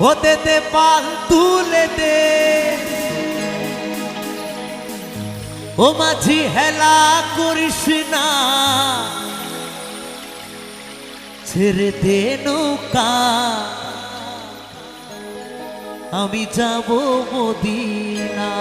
হতে দে, পাল তুলে দে। ও মাঝি, হেলা করিস না। ছেড়ে দে নৌকা। আমি যাব মদিনা।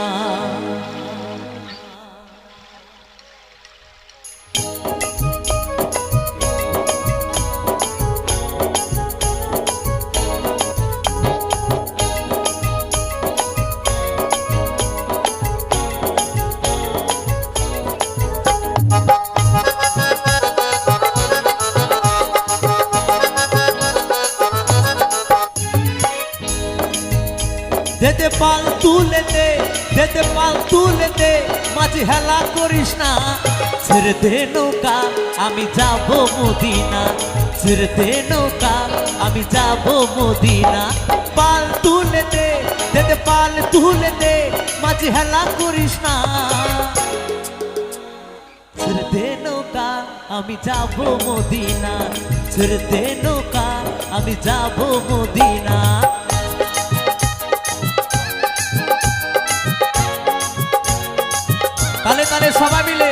পাল তুলে দে দেতে পাল তুলে দে মাঝি হেলা করিস না। ছেড়ে দে নৌকা, আমি যাব মদিনা। ছেড়ে দে নৌকা, আমি যাব মদিনা। পাল তুলে দে দেতে পাল তুলে দে মাঝি হেলা করিস না। ছেড়ে দে নৌকা, আমি যাব মদিনা। ছেড়ে দে নৌকা, আমি যাব মদিনা। সবাই মিলে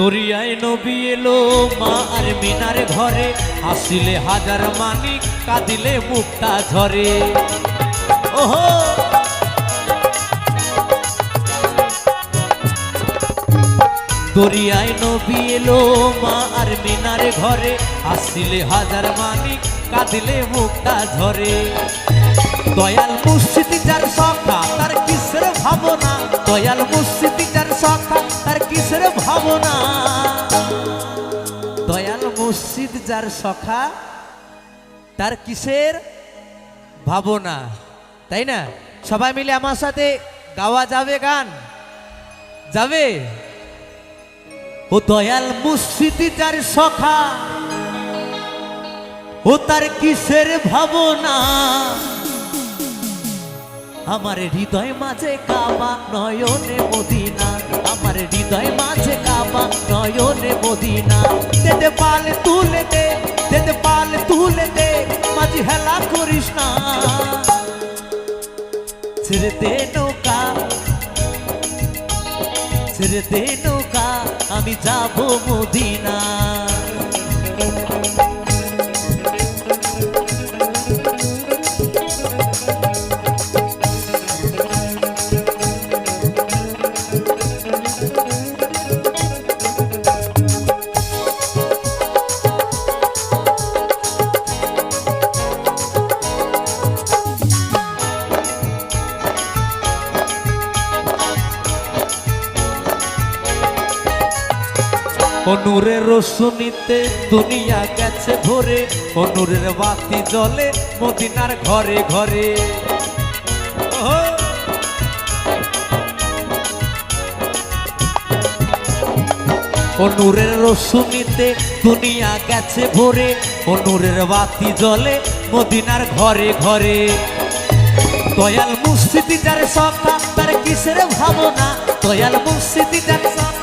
দরিয়ায় নবী এলো মা আর মিনার ঘরে। হাসিলে হাজার মানিক, কাঁদিলে মুক্তা ঝরে। ওহো! দরিয়ায় নবী এলো মা আর মিনার ঘরে। হাসিলে হাজার মানিক, কাঁদিলে মুক্তা ঝরে। দয়াল মুর্শিদি যার সখা তার কিসের ভাবনা? দয়াল মুর্শিদি যার সখা তার কিসের ভাবনা? দয়াল মুর্শিদ যার সখা, তার কিসের ভাবনা? তাই না? সবাই মিলে আমার সাথে গাওয়া যাবে গান। যাবে? ও দয়াল মুর্শিদি যার সখা, ও তার কিসের ভাবনা? আমার হৃদয় মাঝে কাবা নয়নে মদিনা হৃদয় মাঝে কাবা নয়নে মদিনা। দেদে পাল তুলে দে, দেদে পাল তুলে দে, মাঝি হেলা করিস না। ছেড়ে দে নৌকা, ছেড়ে দে নৌকা, আমি যাব মদিনা। অনুরের রোশনীতে দুনিয়া গেছে ভরে, অনুরের বাতি জ্বলে মদিনার ঘরে ঘরে! অনুরের রোশনীতে দুনিয়া গেছে ভরে, অনুরের বাতি জ্বলে মদিনার ঘরে ঘরে। দয়াল মুর্শিদি যার সখা তার কিসের ভাবনা? দয়াল মুর্শিদি যার সখা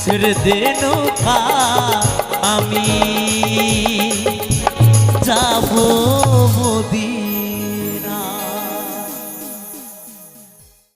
सिर दे नौका